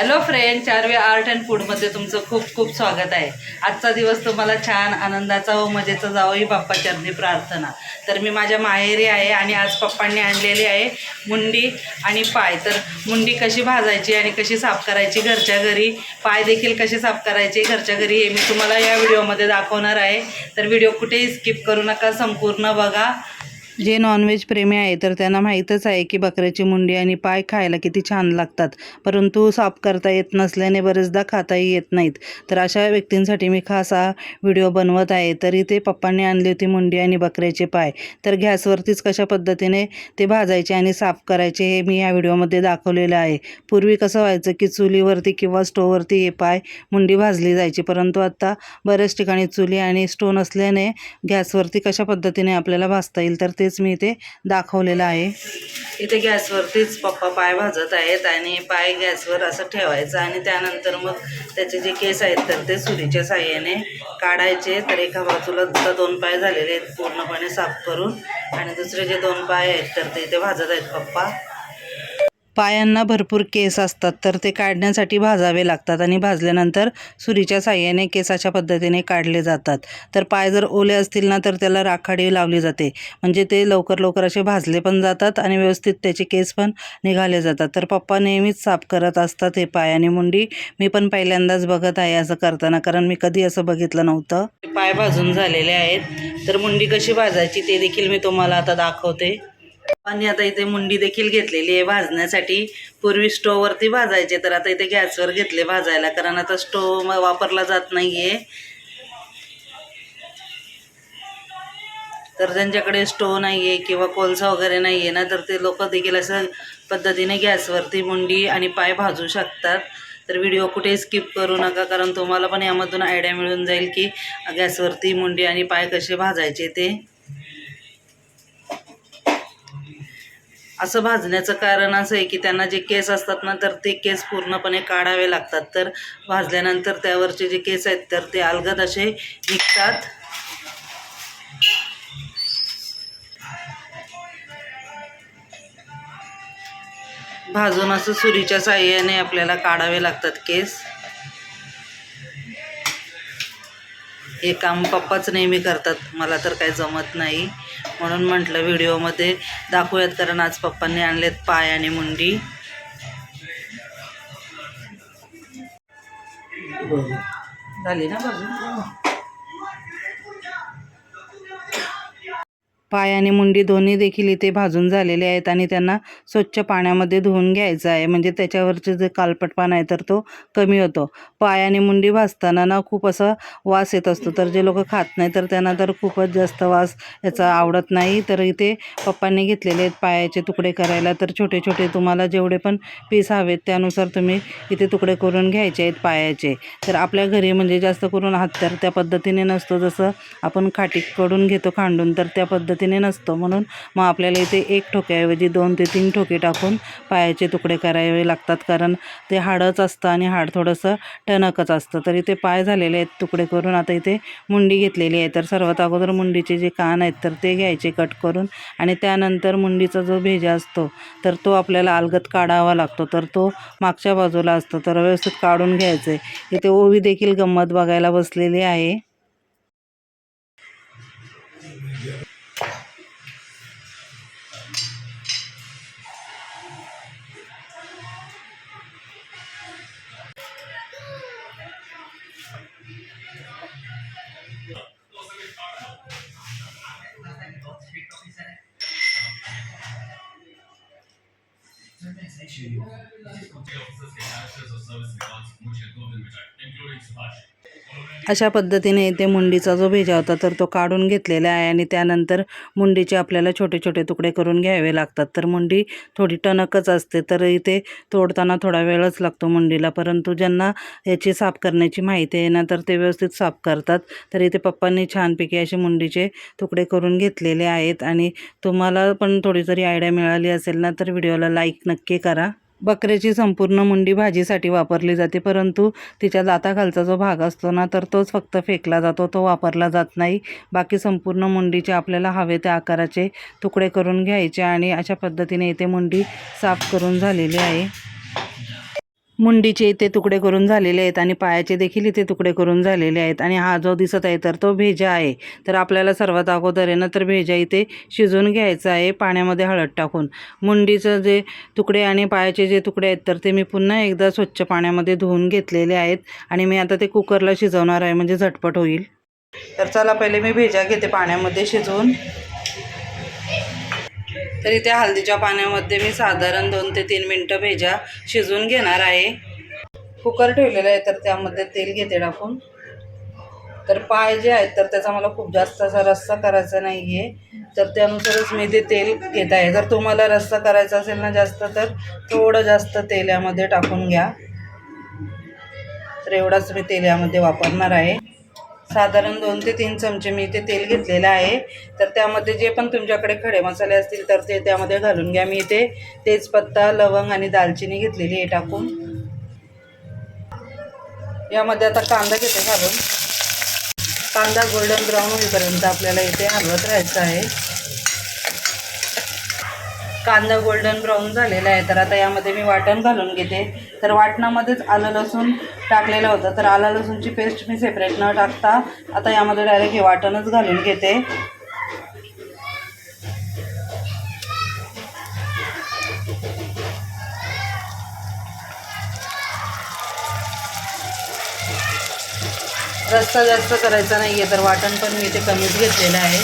Hello friend Charve art and फूडमध्ये तुमचं खूप खूप स्वागत आहे. आजचा दिवस तुम्हाला छान आनंदाचा व मजेचा जावं ही बाप्पा चरणी प्रार्थना. तर मी माझ्या माहेरी आहे आणि आज पप्पांनी आणलेली आहे मुंडी आणि पाय. तर मुंडी कशी भाजायची आणि कशी साफ करायची घरच्या घरी पाय देखील कसे साफ करायचे घरच्या घरी हे मी तुम्हाला या व्हिडिओमध्ये दाखवणार आहे. तर व्हिडिओ कुठेही स्किप करू नका संपूर्ण बघा. जे नॉनव्हेज प्रेमी आहे तर त्यांना माहीतच आहे की बकऱ्याची मुंडी आणि पाय खायला किती छान लागतात. परंतु साफ करता येत नसल्याने बरेचदा खाताही येत नाहीत. तर अशा व्यक्तींसाठी मी खास हा व्हिडिओ बनवत आहे तर इथे पप्पांनी आणली होती मुंडी आणि बकऱ्याचे पाय. तर गॅसवरतीच कशा पद्धतीने ते भाजायचे आणि साफ करायचे हे मी या व्हिडिओमध्ये दाखवलेलं आहे. पूर्वी कसं व्हायचं की चुलीवरती किंवा स्टोववरती हे पाय मुंडी भाजली जायची परंतु आत्ता बऱ्याच ठिकाणी चुली आणि स्टोन नसल्याने गॅसवरती कशा पद्धतीने आपल्याला भाजता येईल तर ते तेच मी इथे दाखवलेलं आहे. इथे गॅसवरतीच पप्पा पाय भाजत आहेत आणि पाय गॅसवर असं ठेवायचं आणि त्यानंतर मग त्याचे जे केस आहेत तर ते सुरीच्या साह्याने काढायचे. तर एका बाजूला सुद्धा दोन पाय झालेले आहेत पूर्णपणे साफ करून आणि दुसरे जे दोन पाय आहेत तर ते इथे भाजत आहेत पप्पा. पायांना भरपूर केस असतात तर ते काढण्यासाठी भाजावे लागतात आणि भाजल्यानंतर सुरीच्या साह्याने केसाच्या पद्धतीने काढले जातात. तर पाय जर ओले असतील ना तर त्याला राखाडी लावली जाते. म्हणजे ते लवकर लवकर असे भाजले पण जातात आणि व्यवस्थित त्याचे केस पण निघाले जातात. तर पप्पा नेहमीच साफ करत असतात हे पाय आणि मुंडी. मी पण पहिल्यांदाच बघत आहे असं करताना कारण मी कधी असं बघितलं नव्हतं. पाय भाजून झालेले आहेत. तर मुंडी कशी भाजायची ते देखील मी तुम्हाला आता दाखवते. आणि आता इथे मुंडी देखील घेतलेली आहे भाजण्यासाठी. पूर्वी स्टोववरती भाजायचे तर आता इथे गॅसवर घेतले भाजायला कारण आता स्टोव वापरला जात नाहीये. तर ज्यांच्याकडे स्टोव नाही आहे किंवा कोळसा वगैरे नाही आहे ना तर ते लोक देखील असं पद्धतीने गॅसवरती मुंडी आणि पाय भाजू शकतात. तर व्हिडिओ कुठे स्किप करू नका कारण तुम्हाला पण यामधून आयडिया मिळून जाईल की गॅसवरती मुंडी आणि पाय कसे भाजायचे ते. असं भाजण्याचं कारण असं आहे की त्यांना जे केस असतात ना तर ते केस पूर्णपणे काढावे लागतात. तर भाजल्यानंतर त्यावरचे जे केस आहेत तर ते अलगद असे निघतात. भाजून असं सुरीच्या साह्याने आपल्याला काढावे लागतात केस. हे काम पप्पाच नेहमी करतात. मला तर काही जमत नाही. म्हणून म्हटलं व्हिडिओमध्ये दाखवूयात कारण आज पप्पांनी आणलेत पाय आणि मुंडी. झाली ना बाजू? पाय आणि मुंडी दोन्ही देखील इथे भाजून झालेले आहेत आणि त्यांना स्वच्छ पाण्यामध्ये धुवून घ्यायचं आहे. म्हणजे त्याच्यावरचे जे कालपटपणा आहे तर तो कमी होतो. पाय आणि मुंडी भाजताना ना खूप असा वास येत असतो. तर जे लोक खात नाही तर त्यांना तर खूपच जास्त वास याचा आवडत नाही. तर इथे पप्पांनी घेतलेले आहेत पायाचे तुकडे करायला. तर छोटे छोटे तुम्हाला जेवढे पण पीस हवेत त्यानुसार तुम्ही इथे तुकडे करून घ्यायचे आहेत पायाचे. तर आपल्या घरी म्हणजे जास्त करून हत्यार त्या पद्धतीने नसतो. जसं आपण खाटीकडून घेतो खांडून तर त्या पद्धती पद्धतीने नसतो. म्हणून मग आपल्याला इथे एक ठोक्याऐवजी दोन ते तीन ठोके टाकून पायाचे तुकडे करावे लागतात. कारण ते हाडच असतं आणि हाड थोडंसं टणकच असतं. तर इथे पाय झालेले आहेत तुकडे करून आता इथे मुंडी घेतलेली आहे. तर सर्वात अगोदर मुंडीचे जे कान आहेत तर ते घ्यायचे कट करून आणि त्यानंतर मुंडीचा जो भेजा असतो तर तो आपल्याला अलगत काढावा लागतो. तर तो मागच्या बाजूला असतो. तर व्यवस्थित काढून घ्यायचं आहे इथे ओवी देखील गंमत बघायला बसलेली आहे. Thank you. This is including Subhash. अशा पद्धतीने इथे मुंडीचा जो भेजा होता तर तो काढून घेतलेला आहे आणि त्यानंतर मुंडीचे आपल्याला छोटे छोटे तुकडे करून घ्यावे लागतात. तर मुंडी थोडी टणकच असते तर इथे तोडताना थोडा वेळच लागतो मुंडीला. परंतु ज्यांना याची साफ करण्याची माहिती आहे ना तर ते व्यवस्थित साफ करतात. तर इथे पप्पांनी छानपैकी असे मुंडीचे तुकडे करून घेतलेले आहेत. आणि तुम्हाला पण थोडी जरी आयडिया मिळाली असेल ना तर व्हिडिओला लाईक नक्की करा. बकऱ्याची संपूर्ण मुंडी भाजीसाठी वापरली जाते परंतु तिच्या दाताखालचा जो भाग असतो ना तर तोच फक्त फेकला जातो तो वापरला जात नाही. बाकी संपूर्ण मुंडीचे आपल्याला हवे त्या आकाराचे तुकडे करून घ्यायचे आणि अशा पद्धतीने इथे मुंडी साफ करून झालेली आहे. मुंडीचे इथे तुकडे करून झालेले आहेत आणि पायाचे देखील इथे तुकडे करून झालेले आहेत. आणि हा जो दिसत आहे तर तो भेजा आहे. तर आपल्याला सर्वात अगोदर आहे ना तर भेजा इथे शिजून घ्यायचा आहे पाण्यामध्ये हळद टाकून. मुंडीचं जे तुकडे आणि पायाचे जे तुकडे आहेत तर ते मी पुन्हा एकदा स्वच्छ पाण्यामध्ये धुवून घेतलेले आहेत. आणि मी आता ते कुकरला शिजवणार आहे म्हणजे झटपट होईल. तर चला पहिले मी भेजा घेते पाण्यामध्ये शिजवून. तर इथे हळदीच्या पाण्यामध्ये मी साधारण दोन ते तीन मिनटं भेजा शिजवून घेणार आहे. कुकर ठेवलेलं आहे तर त्यामध्ये तेल घेते टाकून. तर पाय जे आहेत तर त्याचा मला खूप जास्त असा रस्सा करायचा नाही आहे तर त्यानुसारच मी ते तेल घेत आहे. जर तुम्हाला रस्सा करायचा असेल ना जास्त तर थोडं जास्त तेल यामध्ये टाकून घ्या. तर एवढाच मी तेल यामध्ये वापरणार आहे. साधारण दोन ते तीन चमचे मी इथे तेल घेतलेलं आहे. तर त्यामध्ये जे पण तुमच्याकडे खडे मसाले असतील तर ते त्यामध्ये घालून घ्या. मी इथे तेजपत्ता लवंग आणि दालचिनी घेतलेली आहे टाकून. यामध्ये आता कांदा घेते घालून. कांदा गोल्डन ब्राऊन होईपर्यंत आपल्याला इथे हलवत राहायचं आहे. कांदा गोल्डन ब्राऊन झालेला आहे. तर आता यामध्ये मी वाटण घालून घेते. तर वाटणामध्येच आलं लसूण टाकलेलं होतं. तर आलं लसूणची पेस्ट मी सेपरेट न टाकता आता यामध्ये डायरेक्ट हे वाटणच घालून घेते. रस्ता जास्त करायचा नाही आहे तर वाटण पण मी ते कमीच घेतलेलं आहे.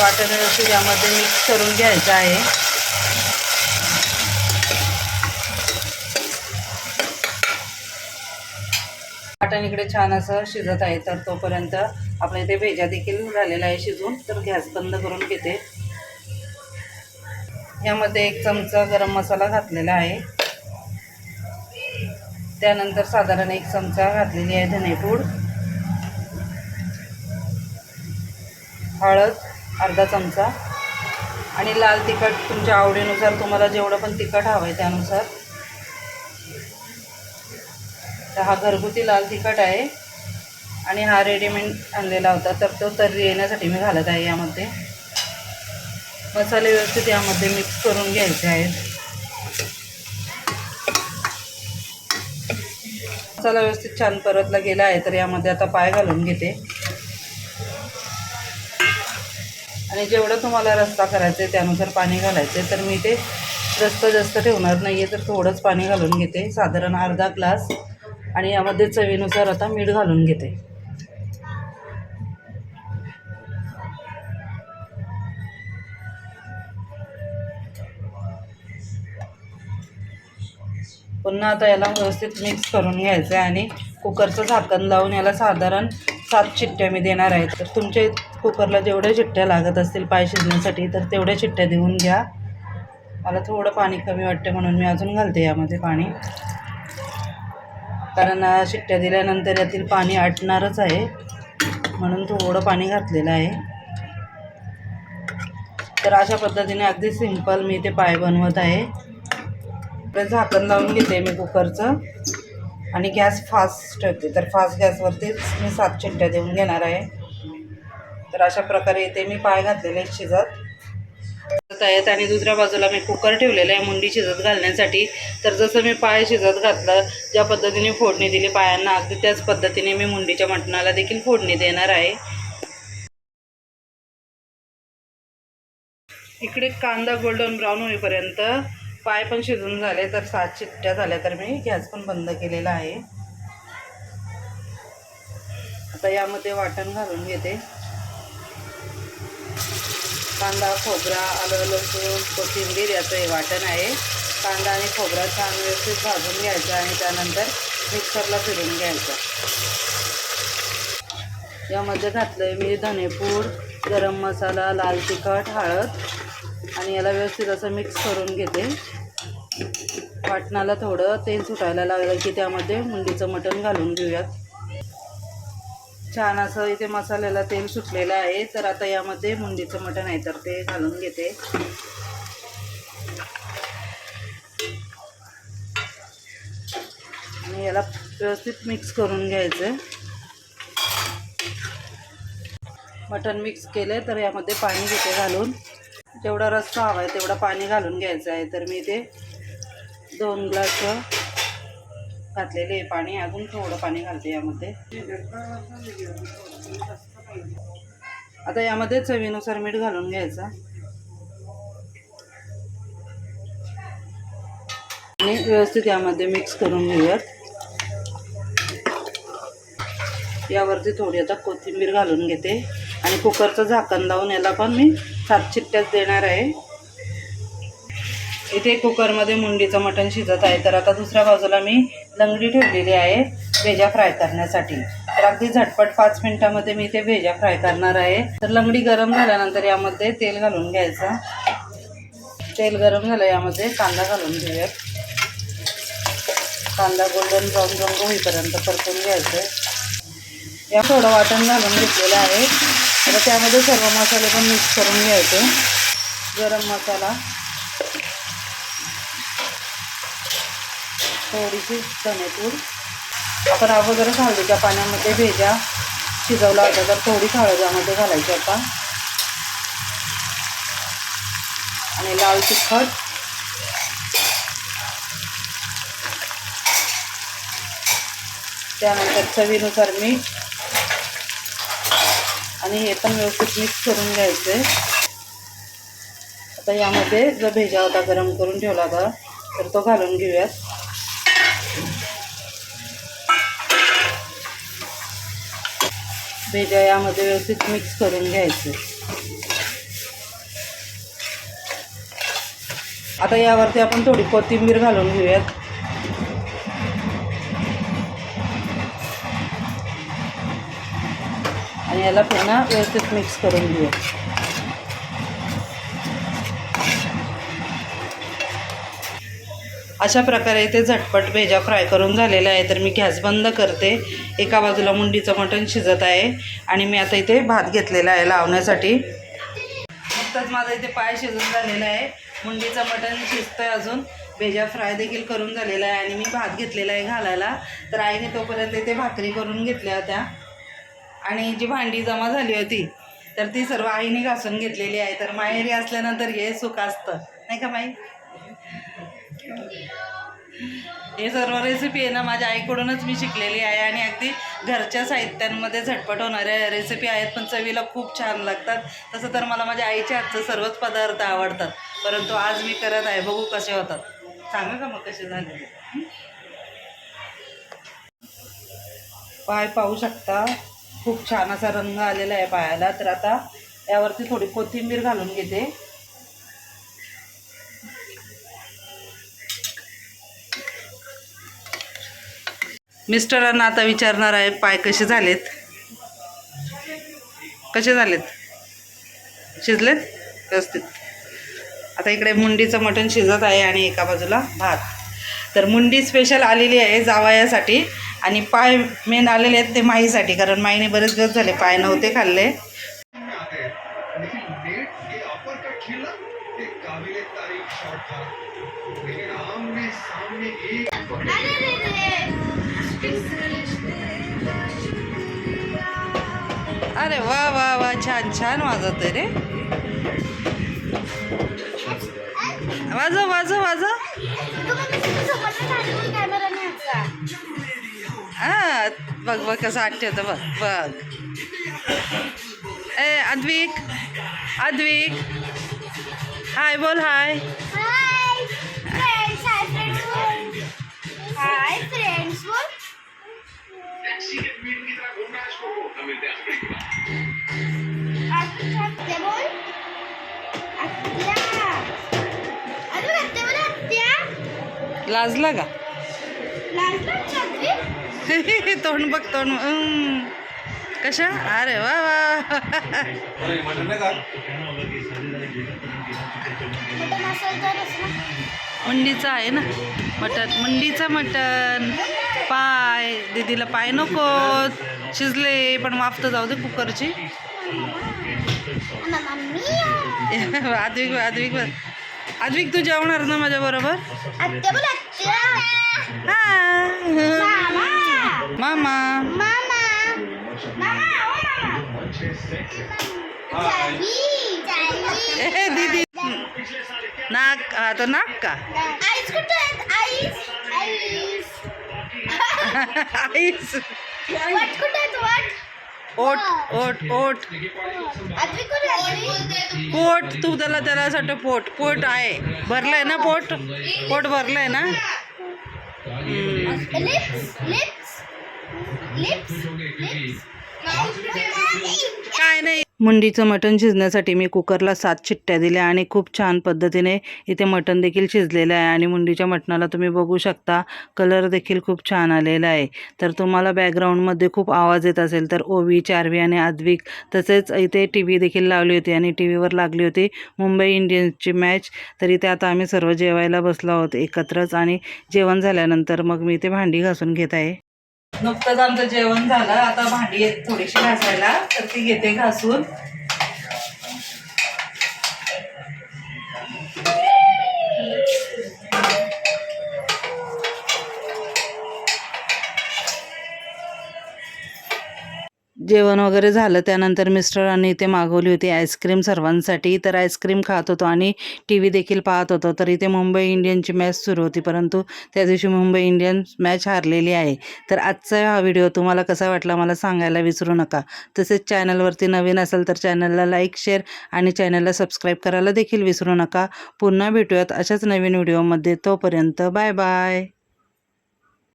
वाटण व्यवस्थित यामध्ये मिक्स करून घ्यायचं आहे. वाटण इकडे छान असं शिजत आहे तर तोपर्यंत आपल्या इथे भेजा देखील झालेला आहे शिजून. तर गॅस बंद करून घेते. यामध्ये एक चमचा गरम मसाला घातलेला आहे. त्यानंतर साधारण एक चमचा घातलेली आहे धनेपूड. हळद अर्धा चमचा. आणि लाल तिखट तुमच्या आवडीनुसार तुम्हाला जेवढं पण तिखट हवं आहे त्यानुसार तर हा घरगुती लाल तिखट आहे. आणि हा रेडीमेड आणलेला होता. तर तो तर्री येण्यासाठी मी घालत आहे यामध्ये. मसाले व्यवस्थित यामध्ये मिक्स करून घ्यायचे आहेत. मसाला व्यवस्थित छान परतला गेला आहे तर यामध्ये आता पाय घालून घेते. आणि जेवढं तुम्हाला रस्ता करायचं आहे त्यानुसार पाणी घालायचं आहे. तर मी ते रस्ता जास्त ठेवणार नाही आहे तर थोडंच पाणी घालून घेते. साधारण अर्धा ग्लास. आणि यामध्ये चवीनुसार आता मीठ घालून घेते. पुन्हा आता याला व्यवस्थित मिक्स करून घ्यायचं आहे आणि कुकरचं झाकण लावून याला साधारण सात चिठ्ठ्या मी देणार आहे. तर तुमच्या कुकरला जेवढ्या चिठ्ठ्या लागत असतील पाय शिजण्यासाठी तर तेवढ्या चिठ्ठ्या देऊन घ्या. मला थोडं पाणी कमी वाटते म्हणून मी अजून घालते यामध्ये पाणी. कारण शिट्ट्या दिल्यानंतर यातील पाणी आटणारच आहे. म्हणून थोडं पाणी घातलेलं आहे. तर अशा पद्धतीने अगदी सिंपल मी ते पाय बनवत आहे. झाकण लावून घेते मी कुकरचं. आणि गॅस फास्ट ठेवते. तर फास्ट गॅसवरतीच मी सात शिट्ट्या देऊन घेणार आहे. तर अशा प्रकारे इथे मी पाय घातलेले आहेत शिजत. आहेत आणि दुसऱ्या बाजूला मी कुकर ठेवलेलं आहे मुंडी शिजत घालण्यासाठी. तर जसं मी पाय शिजत घातलं ज्या पद्धतीने फोडणी दिली पायांना अगदी त्याच पद्धतीने मी मुंडीच्या मटणाला देखील फोडणी देणार आहे. इकडे कांदा गोल्डन ब्राऊन होईपर्यंत पाय पण शिजून झाले तर सात चिट्ट्या झाल्या तर मी गॅस पण बंद केलेला आहे. आता यामध्ये वाटण घालून घेते. कांदा खोबरा आलं लसूण कोथिंबीर याचं हे वाटण आहे. कांदा आणि खोबरा छान व्यवस्थित भाजून घ्यायचा आणि त्यानंतर मिक्सरला फिरून घ्यायचा. यामध्ये घातलं आहे मी धनेपूड गरम मसाला लाल तिखट हळद आणि याला व्यवस्थित असं मिक्स करून घेते. वाटणाला थोडं तेल सुटायला लागलं की त्यामध्ये मुंडीचं मटण घालून घेऊयात. छान असं इथे मसाल्याला तेल सुटलेलं आहे. तर आता यामध्ये मुंडीचं मटण आहे तर ते घालून घेते. आणि याला व्यवस्थित मिक्स करून घ्यायचं. मटण मिक्स केले तर यामध्ये पाणी घेते घालून. जेवढा रस्सा हवा आहे तेवढा पाणी घालून घ्यायचं आहे. तर मी ते दोन ग्लास घातलेले आहे पाणी अजून थोडं पाणी घालते यामध्ये. आता यामध्ये चवीनुसार मीठ घालून घ्यायचं. आणि व्यवस्थित यामध्ये मिक्स करून घेऊयात. यावरती थोडी आता कोथिंबीर घालून घेते. आणि कुकरचं झाकण लावून याला पण मी सात चिट्ट्याच देणार आहे. इथे कुकरमध्ये मुंडीचं मटण शिजत आहे. तर आता दुसऱ्या बाजूला मी लंगडी ठेवलेली आहे भेजा फ्राय करण्यासाठी. तर अगदी झटपट पाच मिनिटामध्ये मी ते भेजा फ्राय करणार आहे. तर लंगडी गरम झाल्यानंतर यामध्ये तेल घालून घ्यायचं. तेल गरम झालं यामध्ये कांदा घालून घेऊयात. कांदा गोल्डन ब्राऊन रंग होईपर्यंत परतून घ्यायचं या थोडं वाटण घालून घेतलेलं आहे. तर त्यामध्ये सर्व मसाले पण मिक्स करून घ्यायचे. गरम मसाला थोडीशी धनेपूड आपण अगोदरच हळदीच्या पाण्यामध्ये भेजा शिजवला होता तर थोडी हळदामध्ये घालायची आता. आणि लाल तिखट. त्यानंतर चवीनुसार मीठ. आणि हे पण व्यवस्थित मिक्स करून घ्यायचं. आहे आता यामध्ये जो भेजा होता गरम करून ठेवला होता तर तो घालून घेऊयात. भेजा यामध्ये व्यवस्थित मिक्स करून घ्यायचं. आता यावरती आपण थोडी कोथिंबीर घालून घेऊयात. आणि याला पुन्हा व्यवस्थित मिक्स करून घेऊया अशा प्रकारे इथे झटपट भेजा फ्राय करून झालेला आहे. तर मी गॅस बंद करते. एका बाजूला मुंडीचं मटण शिजत आहे. आणि मी आता इथे भात घेतलेला आहे लावण्यासाठी. नुकताच माझा इथे पाय शिजून झालेला आहे. मुंडीचं मटण शिजतंय अजून. भेजा फ्राय देखील करून झालेला आहे. आणि मी भात घेतलेला आहे घालायला. तर आईने तोपर्यंत इथे भाकरी करून घेतल्या होत्या. आणि जी भांडी जमा झाली होती तर ती सर्व आईने घासून घेतलेली आहे. तर माहेरी असल्यानंतर हे सुख असतं. नाही का माई? हे सर्व रेसिपी आहे ना माझ्या आईकडूनच मी शिकलेली आहे आणि अगदी घरच्या साहित्यांमध्ये झटपट होणाऱ्या रेसिपी आहेत पण चवीला खूप छान लागतात. तसं तर मला माझ्या आईच्या हातचं सर्वच पदार्थ आवडतात. परंतु आज मी करत आहे बघू कसे होतात. सांगा का मग कसे झाले? पाय पाहू शकता. खूप छान असा रंग आलेला आहे पायाला. तर आता यावरती थोडी कोथिंबीर घालून घेते. मिस्टरांना आता विचारणार आहे पाय कसे झालेत? कसे झालेत? शिजलेत? व्यवस्थित. आता इकडे मुंडीचं मटण शिजत आहे आणि एका बाजूला भात. तर मुंडी स्पेशल आलेली आहे जावयासाठी आणि पाय मेन आलेले आहेत ते माईसाठी कारण माईने बरेच दिवस झाले पाय नव्हते खाल्ले. काबिल तारीफ शॉट था। लेकिन आमने सामने एक अरे वा वा वा छान छान वाजत रे. वाजव वाजव वाजव. हा बघ बघ कसं आठवतं बघ बघ. ए अद्विक अद्विक. हाय बोल हाय. हाय फ्रेंड्स बोल. आत्या बोल. आत्या. अरे आत्या बोल आत्या. लाजला का? तोंड बघ तोंड. कशा? अरे वा वा. मुंडीचं आहे ना मटन मुंडीचं मटन पाय. दीदीला पाय नको. शिजले पण वाफ तर जाऊ दे कुकरची. मम्मी आद्विक आद्विक आद्विक तू जेवणार ना माझ्या बरोबर? हा. मामा. दीदी. नाक तो नाक का? आईस कुठे आईस आईस आईस वट कुठे आहे तू? वट ओट ओट ओट? पोट तू त्याला त्याला असं वाटतं पोट. पोट आहे. भरलंय ना पोट? पोट भरलंय ना? लिप्स लिप्स लिप्स लिप्स काय नाही. मुंडीचं मटण शिजण्यासाठी मी कुकरला सात चिट्ट्या दिल्या आणि खूप छान पद्धतीने इथे मटण देखील शिजलेलं आहे आणि मुंडीच्या मटणाला तुम्ही बघू शकता. कलर देखील खूप छान आलेला आहे. तर तुम्हाला बॅकग्राऊंडमध्ये खूप आवाज येत असेल तर ओवी चारवी आणि आद्विक तसेच इथे टी व्ही देखील लावली होती आणि टी व्हीवर लागली होती. मुंबई इंडियन्सची मॅच. तर इथे आता आम्ही सर्व जेवायला बसलो आहोत एकत्रच आणि जेवण झाल्यानंतर मग मी इथे भांडी घासून घेत आहे. नुकतंच आमचं जेवण झालं. आता भांडी आहेत थोडीशी घासायला. तर ती घेते घासून. जेवण वगैरे झालं त्यानंतर मिस्टरांनी इथे मागवली होती आईस्क्रीम सर्वांसाठी. तर आईस्क्रीम खात होतो आणि टी व्ही देखील पाहत होतो. तर इथे मुंबई इंडियनची मॅच सुरू होती परंतु त्या दिवशी मुंबई इंडियन्स मॅच हारलेली आहे. तर आजचा हा व्हिडिओ तुम्हाला कसा वाटला मला सांगायला विसरू नका. तसेच चॅनलवरती नवीन असेल तर चॅनलला लाईक शेअर आणि चॅनलला सबस्क्राईब करायला देखील विसरू नका. पुन्हा भेटूयात अशाच नवीन व्हिडिओमध्ये. तोपर्यंत बाय बाय.